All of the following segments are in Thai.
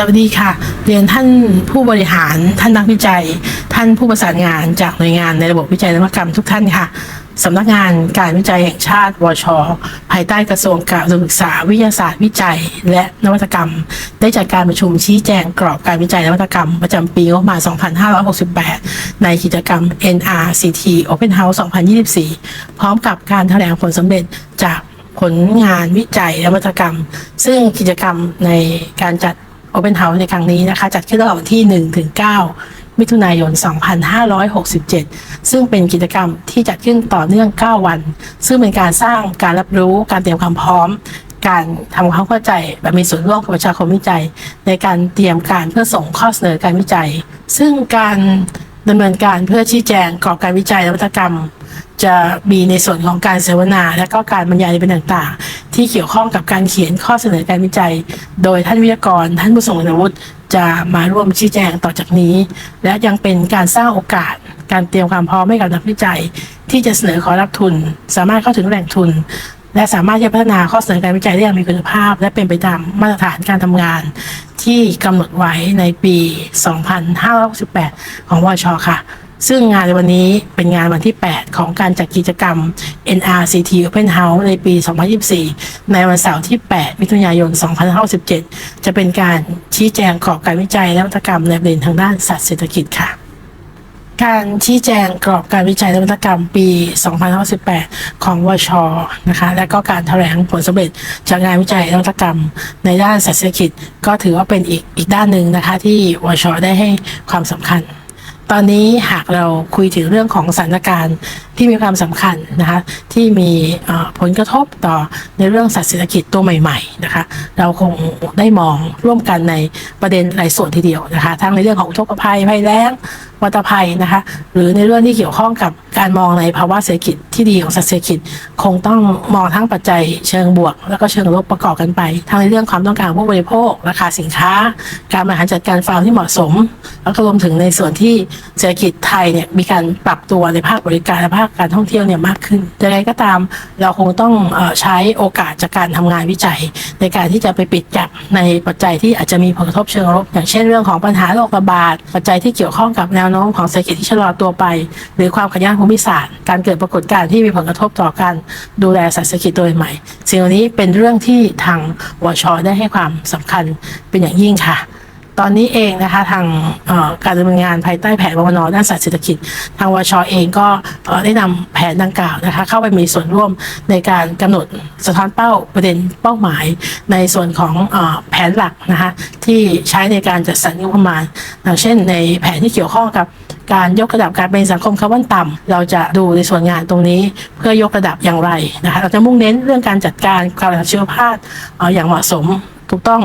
สวัสดีค่ะ เรียนท่านผู้บริหาร ท่านนักวิจัย ท่านผู้ประสานงานจากหน่วยงานในระบบวิจัยนวัตกรรมทุกท่านค่ะสำนักงานการวิจัยแห่งชาติวช ภายใต้กระทรวงการศึกษาวิทยาศาสตร์วิจัย และนวัตกรรม ได้จัดการประชุมชี้แจงกรอบการวิจัยนวัตกรรม ประจำปีงบประมาณ 2568 ในกิจกรรม NRCT Open House 2024 พร้อมกับการแถลงผลสำเร็จจากผลงานวิจัยนวัตกรรม ซึ่งกิจกรรมในการจัด Open House ในครั้งนี้นะคะ จัดขึ้นระหว่างวันที่ 1 ถึง 9 มิถุนายน 2567 ซึ่งเป็นกิจกรรมที่จัดขึ้นต่อเนื่อง 9 วัน ซึ่งเป็นการสร้างการรับรู้การเตรียมความพร้อม การทำความเข้าใจแบบมีส่วนร่วมกับประชาคมวิจัย ในการเตรียมการเพื่อส่งข้อเสนอการวิจัย ซึ่งการ ดำเนินการเพื่อชี้แจงกรอบการวิจัยนวัตกรรม จะมีในส่วนของการเสวนา และก็การบรรยายในเป็นต่างๆ ที่เกี่ยวข้องกับการเขียนข้อเสนอการวิจัย โดยท่านวิทยากร ท่านผู้ทรงคุณวุฒิจะมาร่วมชี้แจงต่อจากนี้ และยังเป็นการสร้างโอกาสการเตรียมความพร้อมให้กับนักวิจัย ที่จะเสนอขอรับทุน สามารถเข้าถึงแหล่งทุน และสามารถที่จะพัฒนาข้อเสนอการวิจัยได้อย่างมีคุณภาพ และเป็นไปตามมาตรฐานการทำงาน ที่กำหนดไว้ในปี 2568 ของวชค่ะ ซึ่งงานในวันนี้เป็นงานวันที่ 8 ของการจัดกิจกรรม NRCT Open House ในปี 2024 ในวันเสาร์ที่ 8 มิถุนายน 2567 จะเป็นการชี้แจงขอบการวิจัยและวัตกรรมในประเด็นทางด้านสัตว์เศรษฐกิจค่ะ การชี้แจงกรอบการวิจัยนวัตกรรมปี2518 ของวชนะคะ และก็การแถลงผลสำเร็จจากงานวิจัยนวัตกรรม ในด้านเศรษฐกิจก็ถือว่าเป็นอีกอีกด้านหนึ่งนะคะ ที่วชได้ให้ความสำคัญ ตอนนี้หากเราคุยถึงเรื่องของสถานการณ์ที่มีความสำคัญนะคะ ที่มีผลกระทบต่อในเรื่องสัตว์เศรษฐกิจตัวใหม่ ๆ นะคะ เราคงได้มองร่วมกันในประเด็นหลายส่วนทีเดียวนะคะ ทั้งในเรื่องของอุทกภัยภัยแล้ง วัตภัยนะคะ หรือในเรื่องที่เกี่ยวข้องกับการมองในภาวะเศรษฐกิจที่ดีของสัตว์เศรษฐกิจ คงต้องมองทั้งปัจจัยเชิงบวก แล้วก็เชิงลบประกอบกันไป ทั้งในเรื่องความต้องการผู้บริโภค ราคาสินค้า การบริหารจัดการฟาร์มที่เหมาะสม แล้วก็รวมถึงในส่วนที่เศรษฐกิจไทยเนี่ยมีการปรับตัวในภาคบริการและภาคการท่องเที่ยวเนี่ยมากขึ้นยังไงก็ตามเราคงต้องอใช้โอกาสจากการทำงานวิจัย ในการที่จะไปปิดจับในปัจจัยที่อาจจะมีผลกระทบเชิงลบอย่างเช่นเรื่องของปัญหาโรคระบาดปัจจัยที่เกี่ยวข้องกับแนวโน้มของเศรษฐกิจที่ชะลอตัวไป หรือความขัดแย้งภูมิศาสตร์ การเกิดปรากฏการณ์ที่มีผลกระทบต่อการดูแลเศรษฐกิจโดยใหม่ สิ่งเหล่านี้เป็นเรื่องที่ทางวชได้ให้ความสำคัญเป็นอย่างยิ่งค่ะ ตอนนี้เองนะคะทางการดำเนินงานภายใต้แผนววนด้านสัตว์เศรษฐกิจ ทางวชเองก็ได้นำแผนดังกล่าวนะคะเข้าไปมีส่วนร่วมในการกำหนดสะท้อนเป้าประเด็นเป้าหมาย ในส่วนของแผนหลักนะคะที่ใช้ในการจัดสรรงบประมาณอย่างเช่น ในแผนที่เกี่ยวข้องกับการยกระดับการเป็นสังคมคาร์บอนต่ำเราจะดูในส่วนงานตรงนี้เพื่อยกระดับอย่างไรนะคะเราจะมุ่งเน้นเรื่องการจัดการการบริหารชีวภาพเอ่อย่างเหมาะสมถูกต้อง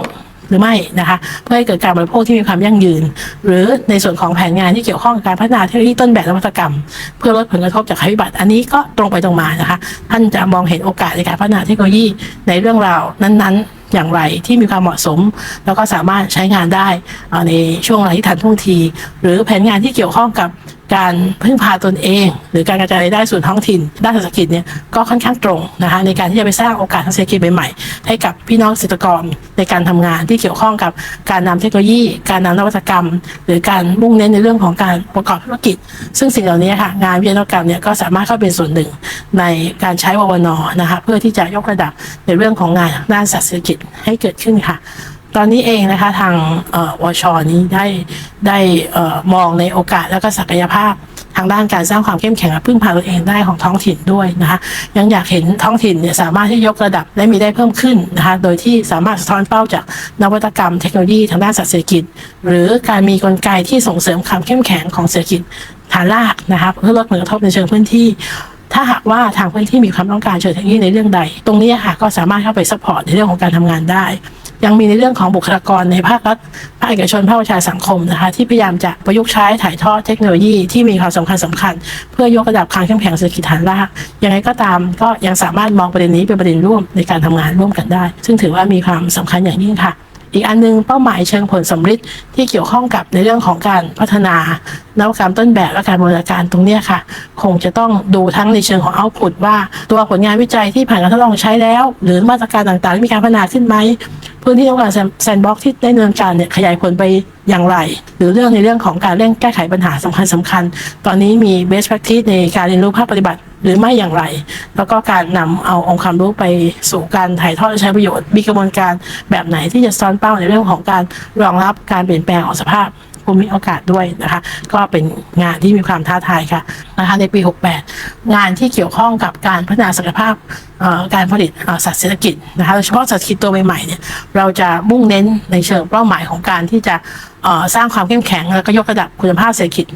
รือไม่นะคะเพื่อให้เกิดการบริโภคที่มีความยั่งยืน หรือในส่วนของแผนงานที่เกี่ยวข้องกับการพัฒนาเทคโนโลยีต้นแบบนวัตกรรม เพื่อลดผลกระทบจากภัยพิบัติอันนี้ก็ตรงไปตรงมานะคะท่านจะมองเห็นโอกาสในการพัฒนาเทคโนโลยีในเรื่องราวนั้นๆอย่างไรที่มีความเหมาะสม แล้วก็สามารถใช้งานได้ในช่วงเวลาที่ทันท่วงที หรือแผนงานที่เกี่ยวข้องกับการพึ่งพาตนเอง หรือการกระจายรายได้สู่ท้องถิ่น ด้านเศรษฐกิจเนี่ยก็ค่อนข้างตรงนะคะในการที่จะไปสร้างโอกาสทางเศรษฐกิจใหม่ๆให้กับพี่น้องเกษตรกรในการทำงานที่เกี่ยวข้องกับการนำเทคโนโลยี การนำนวัตกรรม หรือการมุ่งเน้นในเรื่องของการประกอบธุรกิจ ซึ่งสิ่งเหล่านี้ค่ะงานวิทยากรรมเนี่ยก็สามารถเข้าเป็นส่วนหนึ่งในการใช้ววนนะคะเพื่อที่จะยกระดับในเรื่องของงานด้านเศรษฐกิจให้เกิดขึ้นค่ะ ตอนนี้เองนะคะทางเอ่อวชนี้ได้ได้มองในโอกาสแล้วก็ศักยภาพทางด้านการสร้างความเข้มแข็งและพึ่งพาตัวเองได้ของท้องถิ่นด้วยนะคะยังอยากเห็นท้องถิ่นเนี่ยสามารถที่ยกระดับและมีได้เพิ่มขึ้นนะคะโดยที่สามารถสะท้อนเป้าจากนวัตกรรมเทคโนโลยีทางด้านเศรษฐกิจ หรือการมีกลไกที่ส่งเสริมความเข้มแข็งของเศรษฐกิจฐานรากนะคะเพื่อลดผลกระทบในเชิงพื้นที่ถ้าหากว่าทางพื้นที่มีความต้องการเชิงเทคโนโลยีในเรื่องใด ตรงนี้ค่ะก็สามารถเข้าไปซัพพอร์ตในเรื่องของการทำงานได้ ยังมีในเรื่องของบุคลากรในภาครัฐภาคเอกชนภาคประชาสังคมนะคะที่พยายามจะประยุกต์ใช้ถ่ายทอดเทคโนโลยีที่มีความสำคัญสำคัญ เพื่อยกระดับความเข้มแข็งเศรษฐกิจฐานรากยังไงก็ตามก็ยังสามารถมองประเด็นนี้เป็นประเด็นร่วมในการทำงานร่วมกันได้ ซึ่งถือว่ามีความสำคัญอย่างยิ่งค่ะอีกอันหนึงเป้าหมายเชิงผลสำฤทธิ์ที่เกี่ยวข้องกับในเรื่องของการพัฒนานวัตกรรมต้นแบบและการบริการตรงนี้ค่ะ คงจะต้องดูทั้งในเชิงของเอาพุตว่า ตัวผลงานวิจัยที่ผ่านการทดลองใช้แล้ว หรือมาตรการต่างๆที่มีการพัฒนาขึ้นไหม พื้นที่ต้องการแซนบ็อกที่ได้ดำเนินการเนี่ยขยายผลไปอย่างไร หรือเรื่องในเรื่องของการเร่งแก้ไขปัญหาสำคัญสำคัญๆตอนนี้มีเบส t practice ในการเรียนรู้ภาคปฏิบัติหรือไม่อย่างไร แล้วก็การนำเอาองค์ความรู้ไปสู่การถ่ายทอดและใช้ประโยชน์ มีกระบวนการแบบไหนที่จะซ้อนเป้าในเรื่องของการรองรับการเปลี่ยนแปลงของสภาพ ภูมิโอกาสด้วยนะคะ ก็เป็นงานที่มีความท้าทายค่ะนะคะในปี 68 งานที่เกี่ยวข้องกับการพัฒนาศักยภาพการผลิตสัตว์เศรษฐกิจนะคะโดยเฉพาะสัตว์เศรษฐกิจตัวใหม่ๆเนี่ยเราจะมุ่งเน้นในเชิงเป้าหมายของการที่จะ สร้างความเข้มแข็ง แล้วก็ยกระดับคุณภาพเศรษฐกิจ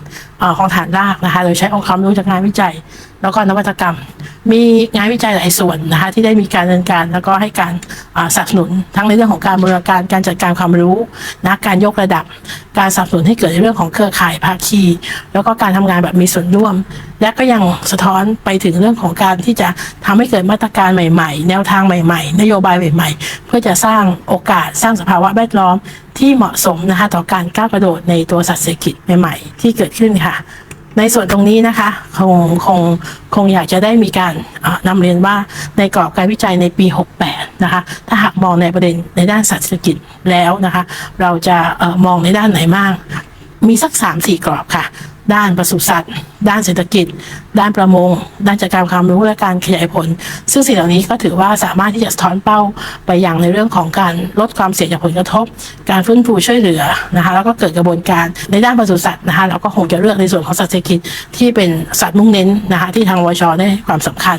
ของฐานรากนะคะโดยใช้องค์ความรู้จากงานวิจัย แล้วก็นวัตกรรม มีงานวิจัยหลายส่วนนะคะที่ได้มีการดำเนินการแล้วก็ให้การสนับสนุนทั้งในเรื่องของการบริการการจัดการความรู้นะการยกระดับ การสนับสนุนให้เกิดในเรื่องของเครือข่ายภาคี แล้วก็การทำงานแบบมีส่วนร่วมและก็ยังสะท้อนไปถึงเรื่องของการที่จะทำให้เกิดมาตรการใหม่ ๆ แนวทางใหม่ ๆ นโยบายใหม่ ๆ เพื่อจะสร้างโอกาสสร้างสภาวะแวดล้อมที่เหมาะสมนะคะต่อการก้าวกระโดดในตัวสัตว์เศรษฐกิจใหม่ ๆ ที่เกิดขึ้นค่ะ ในส่วนตรงนี้นะคะคงคงคงอยากจะได้มีการอ่านำเรียนว่าในกรอบการวิจัยในปี 68 นะคะ ถ้าหากมองในประเด็นในด้านสัตว์เศรษฐกิจแล้วนะคะ เราจะมองในด้านไหนบ้างมีสักสามสี่กรอบค่ะ ด้านปศุสัตว์ ด้านเศรษฐกิจ ด้านประมง ด้านจัดการความรู้และการขยายผล ซึ่งสิ่งเหล่านี้ก็ถือว่าสามารถที่จะสะท้อนเป้าไปอย่างในเรื่องของการลดความเสี่ยงจากผลกระทบ การฟื้นฟูช่วยเหลือนะคะ แล้วก็เกิดกระบวนการในด้านปศุสัตว์นะคะเราก็คงจะเลือกในส่วนของสัตว์เศรษฐกิจที่เป็นสัตว์มุ่งเน้นนะคะที่ทางวชได้ให้ความสำคัญ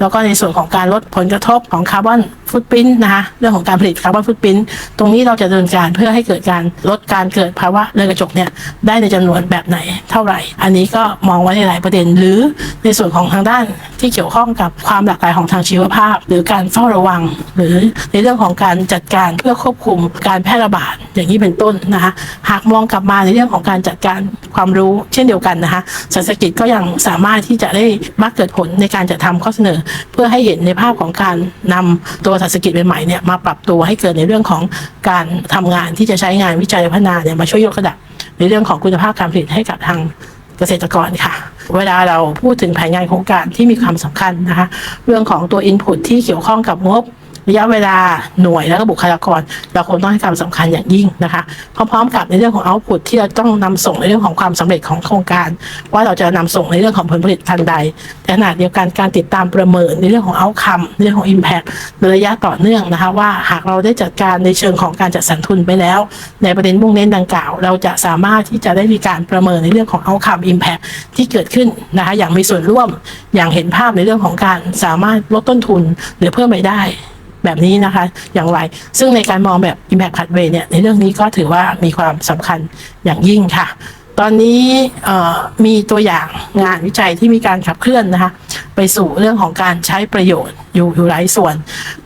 แล้วก็ในส่วนของการลดผลกระทบของคาร์บอนฟุตปรินนะคะเรื่องของการผลิตคาร์บอนฟุตปรินตรงนี้เราจะดำเนินการเพื่อให้เกิดการลดการเกิดภาวะเรือนกระจกเนี่ยได้ในจำนวนแบบไหนเท่าไหร่ อันนี้ก็มองไว้ในหลายประเด็น หรือในส่วนของทางด้านที่เกี่ยวข้องกับความหลากหลายของทางชีวภาพ หรือการเฝ้าระวัง หรือในเรื่องของการจัดการเพื่อควบคุมการแพร่ระบาดอย่างนี้เป็นต้นนะคะหากมองกลับมาในเรื่องของการจัดการความรู้เช่นเดียวกันนะคะเศรษฐกิจก็ยังสามารถที่จะได้มักเกิดผลในการจัดทำข้อเสนอ เพื่อให้เห็นในภาพของการนำตัวเศรษฐกิจใหม่ๆเนี่ยมาปรับตัวให้เกิดในเรื่องของการทำงานที่จะใช้งานวิจัยพัฒนาเนี่ยมาช่วยยกระดับ ในเรื่องของคุณภาพการผลิตให้กับทางเกษตรกรค่ะ เวลาเราพูดถึงแผนงานโครงการที่มีความสำคัญนะคะ เรื่องของตัวอินพุตที่เกี่ยวข้องกับงบ ระยะเวลาหน่วยแล้วก็บุคลากร เราคงต้องให้ความสำคัญอย่างยิ่งนะคะพร้อมๆกับในเรื่องของ output ที่เราต้องนำส่งในเรื่องของความสำเร็จของโครงการ ว่าเราจะนำส่งในเรื่องของผลผลิตทันใดแต่ขณะเดียวกันการติดตามประเมินในเรื่องของ outcome ในเรื่องของ impact ในระยะต่อเนื่องนะคะว่าหากเราได้จัดการในเชิงของการจัดสรรทุนไปแล้ว ในประเด็นมุ่งเน้นดังกล่าว เราจะสามารถที่จะได้มีการประเมินในเรื่องของ outcome impact ที่เกิดขึ้นนะคะอย่างมีส่วนร่วมอย่างเห็นภาพในเรื่องของการสามารถลดต้นทุนหรือเพิ่มรายได้ แบบนี้นะคะอย่างไร ซึ่งในการมองแบบ Impact Pathway เนี่ยในเรื่องนี้ก็ถือว่ามีความสำคัญอย่างยิ่งค่ะ ตอนนี้มีตัวอย่างงานวิจัยที่มีการขับเคลื่อนนะคะไปสู่เรื่องของการใช้ประโยชน์อยู่อยู่หลายส่วน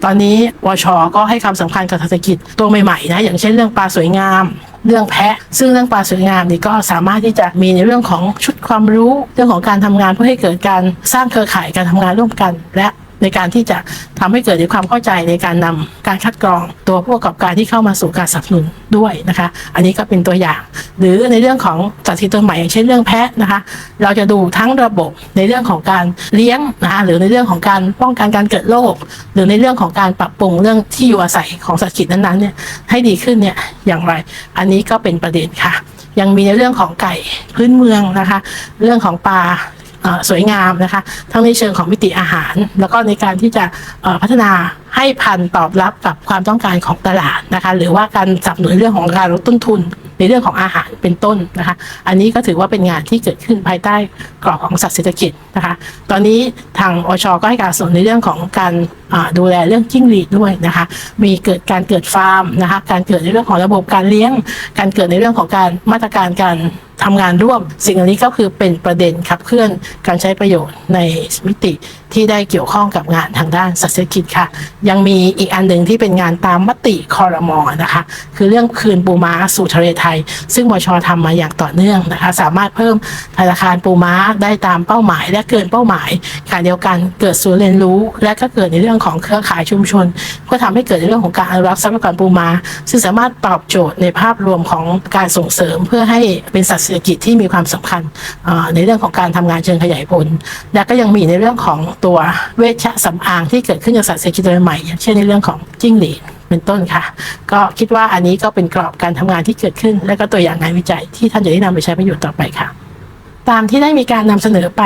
ตอนนี้วชก็ให้ความสำคัญกับเศรษฐกิจตัวใหม่ๆนะอย่างเช่นเรื่องปลาสวยงามเรื่องแพะ ซึ่งเรื่องปลาสวยงามนี่ก็สามารถที่จะมีในเรื่องของชุดความรู้ เรื่องของการทำงานเพื่อให้เกิดการสร้างเครือข่ายการทำงานร่วมกัน และ ในการที่จะทำให้เกิดความเข้าใจในการนำการคัดกรองตัวผู้ประกอบการที่เข้ามาสู่การสนับสนุนด้วยนะคะ อันนี้ก็เป็นตัวอย่าง หรือในเรื่องของสัตว์ที่ตัวใหม่อย่างเช่นเรื่องแพะนะคะ เราจะดูทั้งระบบในเรื่องของการเลี้ยงนะคะหรือในเรื่องของการป้องกันการเกิดโรคหรือในเรื่องของการปรับปรุงเรื่องที่อยู่อาศัยของสัตว์กิจนั้นๆเนี่ยให้ดีขึ้นเนี่ยอย่างไร อันนี้ก็เป็นประเด็นค่ะยังมีในเรื่องของไก่พื้นเมืองนะคะ เรื่องของปลา สวยงามนะคะ ทั้งในเชิงของมิติอาหาร แล้วก็ในการที่จะพัฒนาให้พันตอบรับกับความต้องการของตลาดนะคะ หรือว่าการสับสนุนเรื่องของการลดต้นทุนในเรื่องของอาหารเป็นต้นนะคะ อันนี้ก็ถือว่าเป็นงานที่เกิดขึ้นภายใต้กรอบของสัตว์เศรษฐกิจนะคะ ตอนนี้ทางอชก็ให้การสนในเรื่องของการดูแลเรื่องจิ้งหรีดด้วยนะคะ มีเกิดการเกิดฟาร์มนะคะ การเกิดในเรื่องของระบบการเลี้ยง การเกิดในเรื่องของการมาตรการการทำงานร่วมสิ่งเหล่านี้ก็คือเป็นประเด็นขับเคลื่อนการใช้ประโยชน์ในมิติที่ได้เกี่ยวข้องกับงานทางด้านเศรษฐกิจค่ะ ยังมีอีกอันหนึ่งที่เป็นงานตามมติคอรมอนะคะ คือเรื่องคืนปูม้าสู่ทะเลไทย ซึ่งบชทำมาอย่างต่อเนื่องนะคะ สามารถเพิ่มธนาคารปูม้าได้ตามเป้าหมาย และเกินเป้าหมายขณะเดียวกันเกิดศูนย์เรียนรู้ และก็เกิดในเรื่องของเครือข่ายชุมชน เพื่อทำให้เกิดในเรื่องของการอนุรักษ์ทรัพยากรปูม้า ซึ่งสามารถตอบโจทย์ในภาพรวมของการส่งเสริมเพื่อให้เป็นสัตเศรษฐกิจที่มีความสำคัญในเรื่องของการทำงานเชิงขยายผล และก็ยังมีในเรื่องของตัวเวชสำอางที่เกิดขึ้นจากสัตว์เศรษฐกิจตัวใหม่อย่างเช่นในเรื่องของจิ้งหรีดเป็นต้นค่ะ ก็คิดว่าอันนี้ก็เป็นกรอบการทำงานที่เกิดขึ้น และก็ตัวอย่างงานวิจัยที่ท่านจะได้นำไปใช้ประโยชน์ต่อไปค่ะ ตามที่ได้มีการนำเสนอไป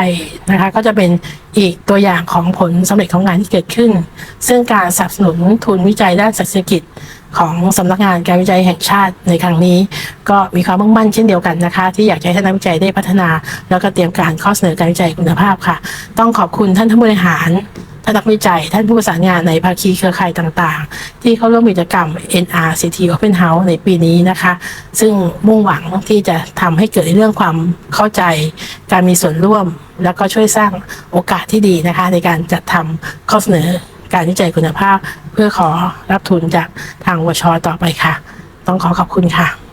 นะคะ ก็จะเป็นอีกตัวอย่างของผลสำเร็จของงานที่เกิดขึ้น ซึ่งการสนับสนุนทุนวิจัยด้านเศรษฐกิจของสำนักงานการวิจัยแห่งชาติในครั้งนี้ ก็มีความมุ่งมั่นเช่นเดียวกันนะคะ ที่อยากให้ท่านนักวิจัยได้พัฒนา แล้วก็เตรียมการข้อเสนอการวิจัยคุณภาพค่ะ ต้องขอบคุณท่านผู้บริหาร ท่านนักวิจัย ท่านผู้ประสานงานในภาคีเครือข่ายต่างๆ ที่เข้าร่วมกิจกรรม NRCT Open House ในปีนี้นะคะ ซึ่งมุ่งหวังที่จะทำให้เกิดในเรื่องความเข้าใจ การมีส่วนร่วม แล้วก็ช่วยสร้างโอกาสที่ดีนะคะ ในการจัดทำข้อเสนอการวิจัยคุณภาพ เพื่อขอรับทุนจากทางวชต่อไปค่ะ ต้องขอขอบคุณค่ะ